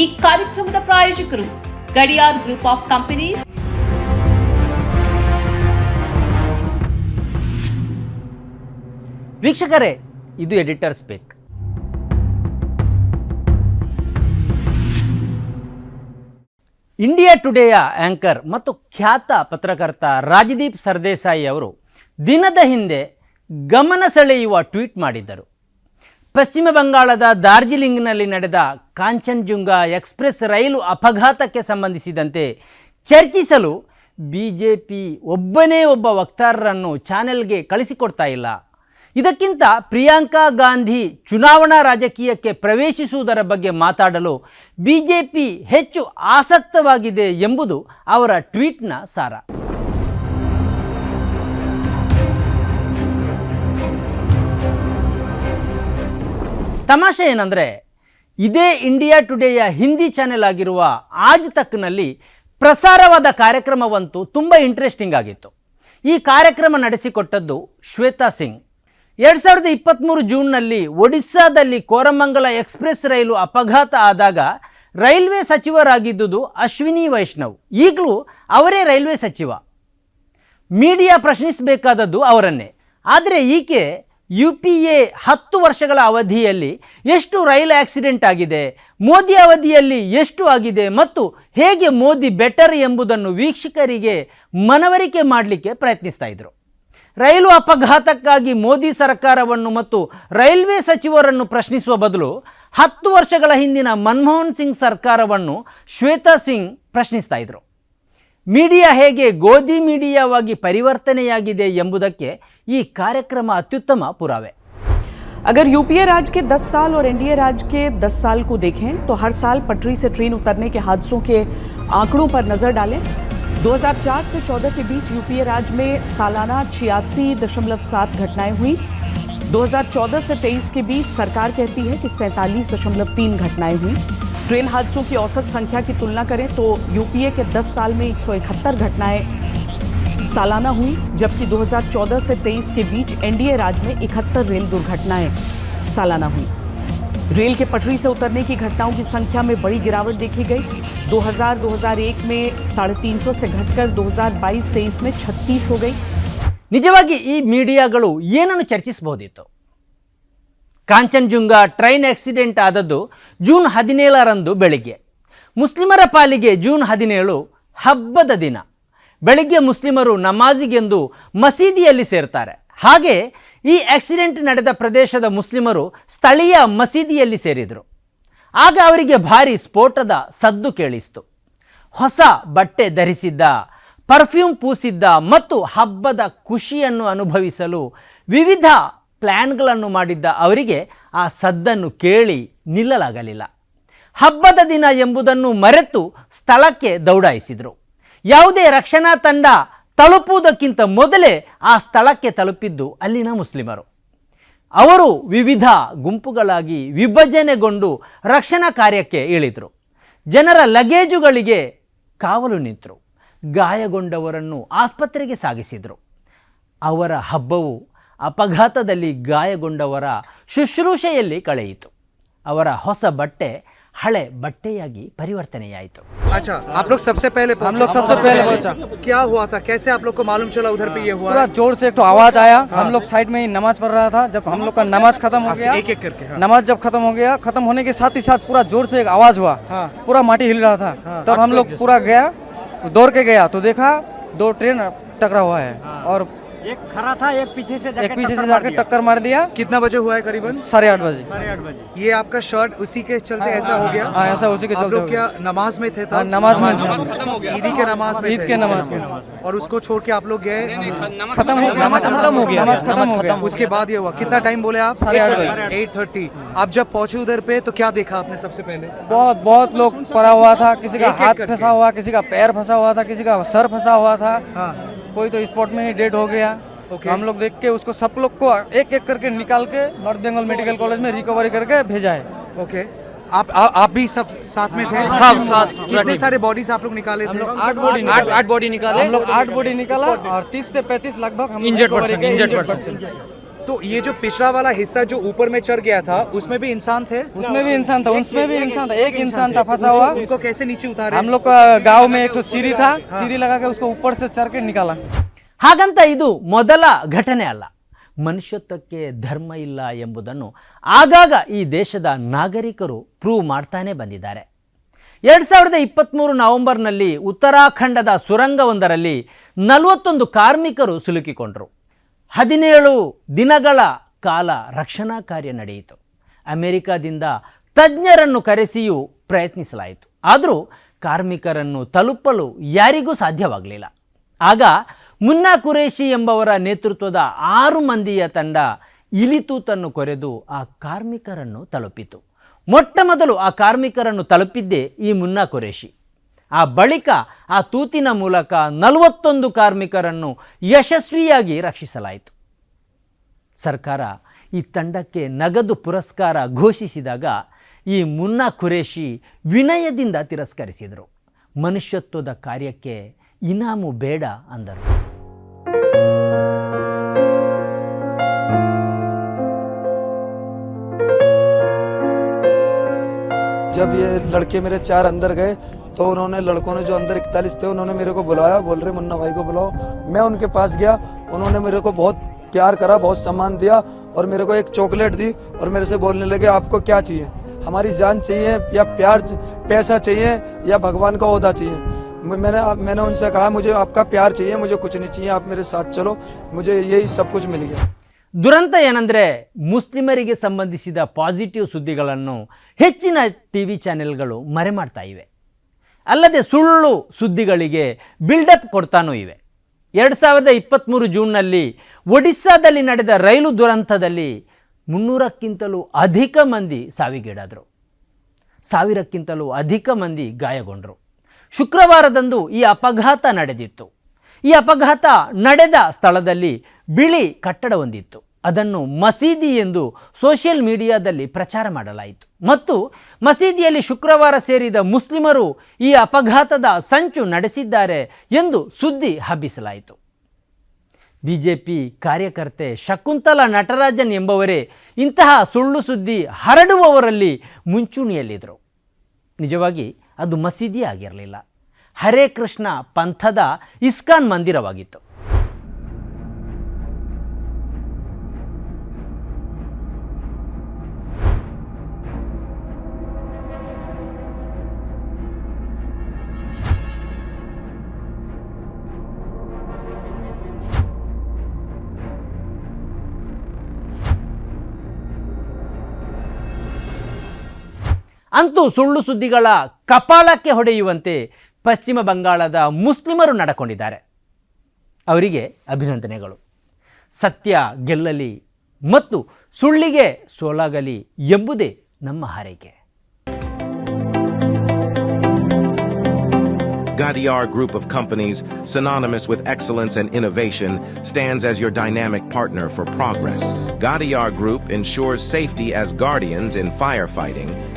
ಈ ಕಾರ್ಯಕ್ರಮದ ಪ್ರಾಯೋಜಕರು ಗಡಿಯಾರ್ ಗ್ರೂಪ್ ಆಫ್ ಕಂಪನೀಸ್. ವೀಕ್ಷಕರೇ, ಇದು ಎಡಿಟರ್ ಸ್ಪೀಕ್ ಇಂಡಿಯಾ ಟುಡೇಯ ಆಂಕರ್ ಮತ್ತು ಖ್ಯಾತ ಪತ್ರಕರ್ತ ರಾಜದೀಪ್ ಸರ್ದೇಸಾಯಿ ಅವರು ದಿನದ ಹಿಂದೆ ಗಮನ ಸೆಳೆಯುವ ಟ್ವೀಟ್ ಮಾಡಿದ್ದರು. ಪಶ್ಚಿಮ ಬಂಗಾಳದ ದಾರ್ಜಿಲಿಂಗ್ನಲ್ಲಿ ನಡೆದ ಕಾಂಚನ್ಜುಂಗ ಎಕ್ಸ್ಪ್ರೆಸ್ ರೈಲು ಅಪಘಾತಕ್ಕೆ ಸಂಬಂಧಿಸಿದಂತೆ ಚರ್ಚಿಸಲು ಬಿ ಜೆ ಪಿ ಒಬ್ಬನೇ ಒಬ್ಬ ವಕ್ತಾರರನ್ನು ಚಾನೆಲ್ಗೆ ಕಳಿಸಿಕೊಡ್ತಾ ಇಲ್ಲ. ಇದಕ್ಕಿಂತ ಪ್ರಿಯಾಂಕಾ ಗಾಂಧಿ ಚುನಾವಣಾ ರಾಜಕೀಯಕ್ಕೆ ಪ್ರವೇಶಿಸುವುದರ ಬಗ್ಗೆ ಮಾತಾಡಲು ಬಿ ಹೆಚ್ಚು ಆಸಕ್ತವಾಗಿದೆ ಎಂಬುದು ಅವರ ಟ್ವೀಟ್ನ ಸಾರ. ತಮಾಷೆ ಏನಂದರೆ, ಇದೇ ಇಂಡಿಯಾ ಟುಡೇಯ ಹಿಂದಿ ಚಾನೆಲ್ ಆಗಿರುವ ಆಜ್ ತಕ್ನಲ್ಲಿ ಪ್ರಸಾರವಾದ ಕಾರ್ಯಕ್ರಮವಂತೂ ತುಂಬ ಇಂಟ್ರೆಸ್ಟಿಂಗ್ ಆಗಿತ್ತು. ಈ ಕಾರ್ಯಕ್ರಮ ನಡೆಸಿಕೊಟ್ಟದ್ದು ಶ್ವೇತಾ ಸಿಂಗ್. ಎರಡು ಸಾವಿರದ ಇಪ್ಪತ್ತ್ಮೂರು ಜೂನ್ನಲ್ಲಿ ಒಡಿಸ್ಸಾದಲ್ಲಿ ಕೋರಮಂಗಲ ಎಕ್ಸ್ಪ್ರೆಸ್ ರೈಲು ಅಪಘಾತ ಆದಾಗ ರೈಲ್ವೆ ಸಚಿವರಾಗಿದ್ದುದು ಅಶ್ವಿನಿ ವೈಷ್ಣವ್. ಈಗಲೂ ಅವರೇ ರೈಲ್ವೆ ಸಚಿವ. ಮೀಡಿಯಾ ಪ್ರಶ್ನಿಸಬೇಕಾದದ್ದು ಅವರನ್ನೇ. ಆದರೆ ಈಕೆ ಯು ಪಿ ಎ ಹತ್ತು ವರ್ಷಗಳ ಅವಧಿಯಲ್ಲಿ ಎಷ್ಟು ರೈಲ್ ಆಕ್ಸಿಡೆಂಟ್ ಆಗಿದೆ, ಮೋದಿ ಅವಧಿಯಲ್ಲಿ ಎಷ್ಟು ಆಗಿದೆ ಮತ್ತು ಹೇಗೆ ಮೋದಿ ಬೆಟರ್ ಎಂಬುದನ್ನು ವೀಕ್ಷಕರಿಗೆ ಮನವರಿಕೆ ಮಾಡಲಿಕ್ಕೆ ಪ್ರಯತ್ನಿಸ್ತಾ ಇದ್ದರು ರೈಲು ಅಪಘಾತಕ್ಕಾಗಿ ಮೋದಿ ಸರ್ಕಾರವನ್ನು ಮತ್ತು ರೈಲ್ವೆ ಸಚಿವರನ್ನು ಪ್ರಶ್ನಿಸುವ ಬದಲು ಹತ್ತು ವರ್ಷಗಳ ಹಿಂದಿನ ಮನಮೋಹನ್ ಸಿಂಗ್ ಸರ್ಕಾರವನ್ನು ಶ್ವೇತಾ ಸಿಂಗ್ ಪ್ರಶ್ನಿಸ್ತಾ ಇದ್ರು. ಮೀಡಿಯಾ ಹೇಗೆ ಗೋಧಿ ಮೀಡಿಯಾವಾಗಿ ಪರಿವರ್ತನೆಯಾಗಿದೆ ಎಂಬುದಕ್ಕೆ ಈ ಕಾರ್ಯಕ್ರಮ ಅತ್ಯುತ್ತಮ ಪುರಾವೆ अगर यूपीए राज के 10 साल और एनडीए राज के 10 साल को देखें तो हर साल पटरी से ट्रेन उतरने के हादसों के आंकड़ों पर नजर डालें 2004 से 14 के बीच यूपीए राज में सालाना छियासी दशमलव सात घटनाएं हुई 2014 से 23 के बीच सरकार कहती है कि सैंतालीस दशमलव तीन घटनाएँ हुई। ट्रेन हादसों की औसत संख्या की तुलना करें तो यूपीए के 10 साल में एक सौ इकहत्तर घटनाएँ सालाना हुई, जबकि 2014 से 23 के बीच एनडीए राज में इकहत्तर रेल दुर्घटनाएँ सालाना हुई। रेल के पटरी से उतरने की घटनाओं की संख्या में बड़ी गिरावट देखी गई। 2000-2001 में साढ़े तीन से घटकर 2022-23 में 36 हो गई। ನಿಜವಾಗಿ ಈ ಮೀಡಿಯಾಗಳು ಏನನ್ನು ಚರ್ಚಿಸಬಹುದಿತ್ತು? ಕಾಂಚನ್ಜುಂಗ ಟ್ರೈನ್ ಆಕ್ಸಿಡೆಂಟ್ ಆದದ್ದು ಜೂನ್ ಹದಿನೇಳರಂದು ಬೆಳಿಗ್ಗೆ. ಮುಸ್ಲಿಮರ ಪಾಲಿಗೆ ಜೂನ್ ಹದಿನೇಳು ಹಬ್ಬದ ದಿನ. ಬೆಳಿಗ್ಗೆ ಮುಸ್ಲಿಮರು ನಮಾಜಿಗೆಂದು ಮಸೀದಿಯಲ್ಲಿ ಸೇರ್ತಾರೆ. ಹಾಗೆ ಈ ಆಕ್ಸಿಡೆಂಟ್ ನಡೆದ ಪ್ರದೇಶದ ಮುಸ್ಲಿಮರು ಸ್ಥಳೀಯ ಮಸೀದಿಯಲ್ಲಿ ಸೇರಿದರು. ಆಗ ಅವರಿಗೆ ಭಾರಿ ಸ್ಫೋಟದ ಸದ್ದು ಕೇಳಿಸ್ತು. ಹೊಸ ಬಟ್ಟೆ ಧರಿಸಿದ್ದ ಪರ್ಫ್ಯೂಮ್ ಪೂಸಿದ್ದ ಮತ್ತು ಹಬ್ಬದ ಖುಷಿಯನ್ನು ಅನುಭವಿಸಲು ವಿವಿಧ ಪ್ಲ್ಯಾನ್ಗಳನ್ನು ಮಾಡಿದ್ದ ಅವರಿಗೆ ಆ ಸದ್ದನ್ನು ಕೇಳಿ ನಿಲ್ಲಲಾಗಲಿಲ್ಲ. ಹಬ್ಬದ ದಿನ ಎಂಬುದನ್ನು ಮರೆತು ಸ್ಥಳಕ್ಕೆ ದೌಡಾಯಿಸಿದರು. ಯಾವುದೇ ರಕ್ಷಣಾ ತಂಡ ತಲುಪುವುದಕ್ಕಿಂತ ಮೊದಲೇ ಆ ಸ್ಥಳಕ್ಕೆ ತಲುಪಿದ್ದು ಅಲ್ಲಿನ ಮುಸ್ಲಿಮರು. ಅವರು ವಿವಿಧ ಗುಂಪುಗಳಾಗಿ ವಿಭಜನೆಗೊಂಡು ರಕ್ಷಣಾ ಕಾರ್ಯಕ್ಕೆ ಇಳಿದರು. ಜನರ ಲಗೇಜುಗಳಿಗೆ ಕಾವಲು ನಿಂತರು. ಗಾಯಗೊಂಡವರನ್ನು ಆಸ್ಪತ್ರೆಗೆ ಸಾಗಿಸಿದರು ಅವರ ಹಬ್ಬವು ಅಪಘಾತದಲ್ಲಿ ಗಾಯಗೊಂಡವರ ಶುಶ್ರೂಷೆಯಲ್ಲಿ ಕಳೆಯಿತು ಅವರ ಹೊಸ ಬಟ್ಟೆ ಹಳೆ ಬಟ್ಟೆಯಾಗಿ ಪರಿವರ್ತನೆಯಾಯಿತು अच्छा आप लोग सबसे पहले हम लोग सबसे पहले पहुंचा क्या हुआ था कैसे आप लोग को मालूम चला उधर पे ये हुआ पूरा जोर से एक तो आवाज आया हम लोग साइड में ही नमाज पढ़ रहा था जब हम लोग का नमाज खत्म हो आस्ते, गया एक-एक करके, हाँ। नमाज जब खत्म हो गया खत्म होने के साथ ही साथ पूरा जोर से एक आवाज हुआ हाँ। पूरा माटी हिल रहा था तब हम लोग पूरा गया दौड़ के गया तो देखा दो ट्रेन टकरा हुआ है और एक खड़ा था एक पीछे से एक पीछे से जाकर टक्कर मार दिया। कितना बजे हुआ है करीबन? साढ़े आठ बजे। साढ़े आठ बजे। ये आपका शर्ट उसी के चलते ऐसा हो गया? हाँ ऐसा उसी के चलते लोग क्या नमाज़ में थे हाँ, तब नमाज़ में थे। ईदी के नमाज़ में ईद के नमाज़ में। और उसको छोड़ के आप लोग गए? खत्म हो गया। नमाज़ खत्म हो गया। नमाज़ खत्म हो गया। उसके बाद ये हुआ। कितना टाइम बोले आप? साढ़े आठ बजे। एट थर्टी आप जब पहुँचे उधर पे तो क्या देखा आपने सबसे पहले? बहुत बहुत लोग पड़ा हुआ था। किसी का हाथ। फंसा हुआ किसी का पैर फंसा हुआ था किसी का सर फंसा हुआ था। हाँ। कोई तो स्पॉट में ही डेड हो गया। ओके। हम लोग देख के उसको सब लोग को एक एक करके निकाल के नॉर्थ बंगाल मेडिकल कॉलेज में रिकवरी करके भेजा है। ओके आप आ, आप भी सब साथ में थे? सब साथ कितने सारे बॉडीज आप लोग निकाले थे? आठ बॉडी आठ आठ बॉडी निकाले हम लोग आठ बॉडी निकाला और तीस से पैंतीस लगभग हम इंजर्ड पर्सन इंजर्ड के injured injured person. person। तो ये जो पिछड़ा वाला हिस्सा जो ऊपर में चढ़ गया था उसमें भी इंसान थे उसमें भी इंसान था उसमें भी इंसान था एक इंसान था फंसा हुआ उनको कैसे नीचे उतारे हम लोग का गांव में एक तो सीढ़ी था सीढ़ी लगा के उसको ऊपर से चढ़ के निकाला ಹಾಗಂತ ಇದು ಮೊದಲ ಘಟನೆ ಅಲ್ಲ ಮನುಷ್ಯತ್ವಕ್ಕೆ ಧರ್ಮ ಇಲ್ಲ ಎಂಬುದನ್ನು ಆಗಾಗ ಈ ದೇಶದ ನಾಗರಿಕರು ಪ್ರೂವ್ ಮಾಡ್ತಾನೆ ಬಂದಿದ್ದಾರೆ ಎರಡು ಸಾವಿರದ ಇಪ್ಪತ್ತ್ಮೂರು ನವೆಂಬರ್ನಲ್ಲಿ ಉತ್ತರಾಖಂಡದ ಸುರಂಗವೊಂದರಲ್ಲಿ ನಲವತ್ತೊಂದು ಕಾರ್ಮಿಕರು ಸಿಲುಕಿಕೊಂಡರು ಹದಿನೇಳು ದಿನಗಳ ಕಾಲ ರಕ್ಷಣಾ ಕಾರ್ಯ ನಡೆಯಿತು. ಅಮೆರಿಕಾದಿಂದ ತಜ್ಞರನ್ನು ಕರೆಸಿಯೂ ಪ್ರಯತ್ನಿಸಲಾಯಿತು. ಆದರೂ ಕಾರ್ಮಿಕರನ್ನು ತಲುಪಲು ಯಾರಿಗೂ ಸಾಧ್ಯವಾಗಲಿಲ್ಲ. ಆಗ ಮುನ್ನಾ ಕುರೇಶಿ ಎಂಬವರ ನೇತೃತ್ವದ ಆರು ಮಂದಿಯ ತಂಡ ಇಲಿತೂತನ್ನು ಕೊರೆದು ಆ ಕಾರ್ಮಿಕರನ್ನು ತಲುಪಿತು. ಮೊಟ್ಟ ಮೊದಲು ಆ ಕಾರ್ಮಿಕರನ್ನು ತಲುಪಿದ್ದೇ ಈ ಮುನ್ನಾ ಕುರೇಶಿ ಆ ಬಳಿಕ ಆ ತೂತಿನ ಮೂಲಕ ನಲವತ್ತೊಂದು ಕಾರ್ಮಿಕರನ್ನು ಯಶಸ್ವಿಯಾಗಿ ರಕ್ಷಿಸಲಾಯಿತು ಸರ್ಕಾರ ಈ ತಂಡಕ್ಕೆ ನಗದು ಪುರಸ್ಕಾರ ಘೋಷಿಸಿದಾಗ ಈ ಮುನ್ನಾ ಖುರೇಶಿ ವಿನಯದಿಂದ ತಿರಸ್ಕರಿಸಿದರು ಮನುಷ್ಯತ್ವದ ಕಾರ್ಯಕ್ಕೆ ಇನಾಮು ಬೇಡ ಅಂದರು जब ये लड़के मेरे चार अंदर गए तो उन्होंने लड़कों ने जो अंदर इकतालीस थे उन्होंने मेरे को बुलाया बोल रहे मुन्ना भाई को बुलाओ मैं उनके पास गया उन्होंने मेरे को बहुत प्यार करा बहुत सम्मान दिया और मेरे को एक चॉकलेट दी और मेरे से बोलने लगे आपको क्या चाहिए हमारी जान चाहिए या प्यार पैसा चाहिए या भगवान का ओहदा चाहिए मैं- मैंने मैंने उनसे कहा मुझे आपका प्यार चाहिए मुझे कुछ नहीं चाहिए आप मेरे साथ चलो मुझे यही सब कुछ मिल गया ದುರಂತ ಏನಂದರೆ ಮುಸ್ಲಿಮರಿಗೆ ಸಂಬಂಧಿಸಿದ ಪಾಸಿಟಿವ್ ಸುದ್ದಿಗಳನ್ನು ಹೆಚ್ಚಿನ ಟಿ ವಿ ಚಾನೆಲ್ಗಳು ಮರೆಮಾಡ್ತಾ ಇವೆ ಅಲ್ಲದೆ ಸುಳ್ಳು ಸುದ್ದಿಗಳಿಗೆ ಬಿಲ್ಡಪ್ ಕೊಡ್ತಾನೂ ಇವೆ. ಎರಡು ಸಾವಿರದ ಇಪ್ಪತ್ತ್ಮೂರು ಜೂನ್ನಲ್ಲಿ ಒಡಿಸ್ಸಾದಲ್ಲಿ ನಡೆದ ರೈಲು ದುರಂತದಲ್ಲಿ ಮುನ್ನೂರಕ್ಕಿಂತಲೂ ಅಧಿಕ ಮಂದಿ ಸಾವಿಗೀಡಾದರು. ಸಾವಿರಕ್ಕಿಂತಲೂ ಅಧಿಕ ಮಂದಿ ಗಾಯಗೊಂಡರು. ಶುಕ್ರವಾರದಂದು ಈ ಅಪಘಾತ ನಡೆದಿತ್ತು. ಈ ಅಪಘಾತ ನಡೆದ ಸ್ಥಳದಲ್ಲಿ ಬಿಳಿ ಕಟ್ಟಡವೊಂದಿತ್ತು ಅದನ್ನು ಮಸೀದಿ ಎಂದು ಸೋಷಿಯಲ್ ಮೀಡಿಯಾದಲ್ಲಿ ಪ್ರಚಾರ ಮಾಡಲಾಯಿತು. ಮತ್ತು ಮಸೀದಿಯಲ್ಲಿ ಶುಕ್ರವಾರ ಸೇರಿದ ಮುಸ್ಲಿಮರು ಈ ಅಪಘಾತದ ಸಂಚು ನಡೆಸಿದ್ದಾರೆ ಎಂದು ಸುದ್ದಿ ಹಬ್ಬಿಸಲಾಯಿತು. ಬಿ ಜೆ ಪಿ ಕಾರ್ಯಕರ್ತೆ ಶಕುಂತಲಾ ನಟರಾಜನ್ ಎಂಬವರೇ ಇಂತಹ ಸುಳ್ಳು ಸುದ್ದಿ ಹರಡುವವರಲ್ಲಿ ಮುಂಚೂಣಿಯಲ್ಲಿದ್ದರು. ನಿಜವಾಗಿ ಅದು ಮಸೀದಿ ಆಗಿರಲಿಲ್ಲ. ಹರೇ ಕೃಷ್ಣ ಪಂಥದ ಇಸ್ಕಾನ್ ಮಂದಿರವಾಗಿತ್ತು. ಅಂತೂ ಸುಳ್ಳು ಸುದ್ದಿಗಳ ಕಪಾಳಕ್ಕೆ ಹೊಡೆಯುವಂತೆ ಪಶ್ಚಿಮ ಬಂಗಾಳದ ಮುಸ್ಲಿಮರು ನಡಕೊಂಡಿದ್ದಾರೆ ಅವರಿಗೆ ಅಭಿನಂದನೆಗಳು ಸತ್ಯ ಗೆಲ್ಲಲಿ ಮತ್ತು ಸುಳ್ಳಿಗೆ ಸೋಲಾಗಲಿ ಎಂಬುದೇ ನಮ್ಮ ಹಾರೈಕೆ Gadiar Group of Companies, synonymous with excellence and innovation, stands as your dynamic partner for progress. Gadiar Group ensures safety as guardians in firefighting